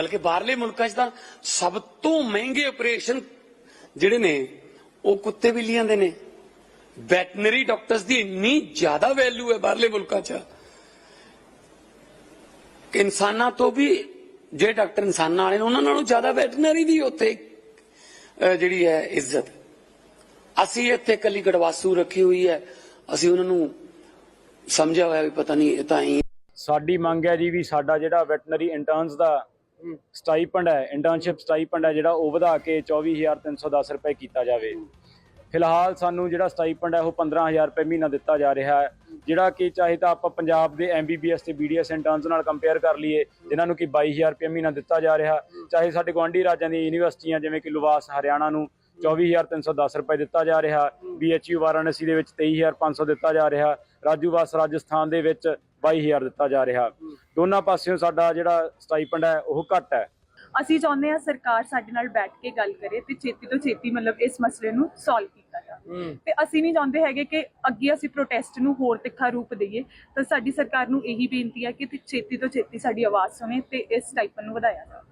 ਬਲਕਿ ਬਾਹਰਲੇ ਮੁਲਕਾਂ 'ਚ ਤਾਂ ਸਭ ਤੋਂ ਮਹਿੰਗੇ ਆਪਰੇਸ਼ਨ ਜਿਹੜੇ ਨੇ, ਉਹ ਕੁੱਤੇ ਬਿੱਲੀਆਂ ਦੇ ਨੇ। ਵੈਟਰਨਰੀ ਡਾਕਟਰਸ ਦੀ ਇੰਨੀ ਜ਼ਿਆਦਾ ਵੈਲਿਊ ਹੈ ਬਾਹਰਲੇ ਮੁਲਕਾਂ 'ਚ। ਕਿ ਇਨਸਾਨਾਂ ਤੋਂ ਵੀ, ਜਿਹੜੇ ਡਾਕਟਰ ਇਨਸਾਨਾਂ ਵਾਲੇ ਨੇ, ਉਹਨਾਂ ਨਾਲੋਂ ਜ਼ਿਆਦਾ ਵੈਟਰਨਰੀ ਦੀ ਉੱਥੇ ਜਿਹੜੀ ਹੈ ਇੱਜ਼ਤ। ਅਸੀਂ ਇੱਥੇ ਕੱਲੀ ਗੜਵਾਸੂ ਰੱਖੀ ਹੋਈ ਹੈ। ਅਸੀਂ ਉਹਨਾਂ ਨੂੰ ਸਮਝਿਆ ਹੋਇਆ ਵੀ ਪਤਾ ਨਹੀਂ, ਇਹ ਤਾਂ ਹੀ ਸਾਡੀ ਮੰਗ ਹੈ ਜੀ ਵੀ ਸਾਡਾ ਜਿਹੜਾ ਵੈਟਨਰੀ ਇੰਟਰਨਸ ਦਾ ਸਟਾਈਪੈਂਡ ਹੈ ਇੰਟਰਨਸ਼ਿਪ ਸਟਾਈਪੈਂਡ ਹੈ ਜਿਹੜਾ ਉਹ ਵਧਾ ਕੇ 24310 ਰੁਪਏ ਕੀਤਾ ਜਾਵੇ। ਫਿਲਹਾਲ ਸਾਨੂੰ ਜਿਹੜਾ ਸਟਾਈਪੈਂਡ ਹੈ ਉਹ 15000 ਰੁਪਏ ਮਹੀਨਾ ਦਿੱਤਾ ਜਾ ਰਿਹਾ ਹੈ, ਜਿਹੜਾ ਕਿ ਚਾਹੇ ਤਾਂ ਆਪਾਂ ਪੰਜਾਬ ਦੇ ਐਮਬੀਬੀਐਸ ਤੇ ਬੀਡੀਐਸ ਇੰਟਰਨਸ ਨਾਲ ਕੰਪੇਅਰ ਕਰ ਲਈਏ, ਜਿਨ੍ਹਾਂ ਨੂੰ ਕਿ 22000 ਰੁਪਏ ਮਹੀਨਾ ਦਿੱਤਾ ਜਾ ਰਿਹਾ ਚਾਹੇ ਸਾਡੇ ਗਵਾਂਢੀ ਰਾਜਾਂ ਦੀਆਂ ਯੂਨੀਵਰਸਿਟੀਆਂ, ਜਿਵੇਂ ਕਿ ਲੁਵਾਸ, ਹਰਿਆਣਾ ਨੂੰ 24310 ਰੁਪਏ ਦਿੱਤਾ ਜਾ ਰਿਹਾ ਬੀਐਚਯੂ ਵਾਰਾਣਸੀ ਦੇ ਵਿੱਚ 23500 ਦਿੱਤਾ ਜਾ ਰਿਹਾ ਰਾਜੂਵਾਸ ਰਾਜਸਥਾਨ ਦੇ ਵਿੱਚ 22000 ਦਿੱਤਾ ਜਾ ਰਿਹਾ। ਦੋਨਾਂ ਪਾਸਿਓਂ ਸਾਡਾ ਜਿਹੜਾ ਸਟਾਈਪੈਂਡ ਹੈ ਉਹ ਘੱਟ ਹੈ। ਅਸੀਂ ਚਾਹੁੰਦੇ ਹਾਂ ਸਰਕਾਰ ਸਾਡੇ ਨਾਲ ਬੈਠ ਕੇ ਗੱਲ ਕਰੇ ਤੇ ਛੇਤੀ ਤੋਂ ਛੇਤੀ ਮਤਲਬ ਇਸ ਮਸਲੇ ਨੂੰ ਸੋਲਵ ਕੀਤਾ ਜਾਵੇ। ਤੇ ਅਸੀਂ ਨਹੀਂ ਚਾਹੁੰਦੇ ਹੈਗੇ ਕਿ ਅੱਗੇ ਅਸੀਂ ਪ੍ਰੋਟੈਸਟ ਨੂੰ ਹੋਰ ਤਿੱਖਾ ਰੂਪ ਦਈਏ। ਤਾਂ ਸਾਡੀ ਸਰਕਾਰ ਨੂੰ ਇਹੀ ਬੇਨਤੀ ਹੈ ਕਿ ਤੇ ਛੇਤੀ ਤੋਂ ਛੇਤੀ ਸਾਡੀ ਆਵਾਜ਼ ਸੁਣੇ ਤੇ ਇਸ ਟਾਈਪਨ ਨੂੰ ਵਧਾਇਆ ਜਾਵੇ।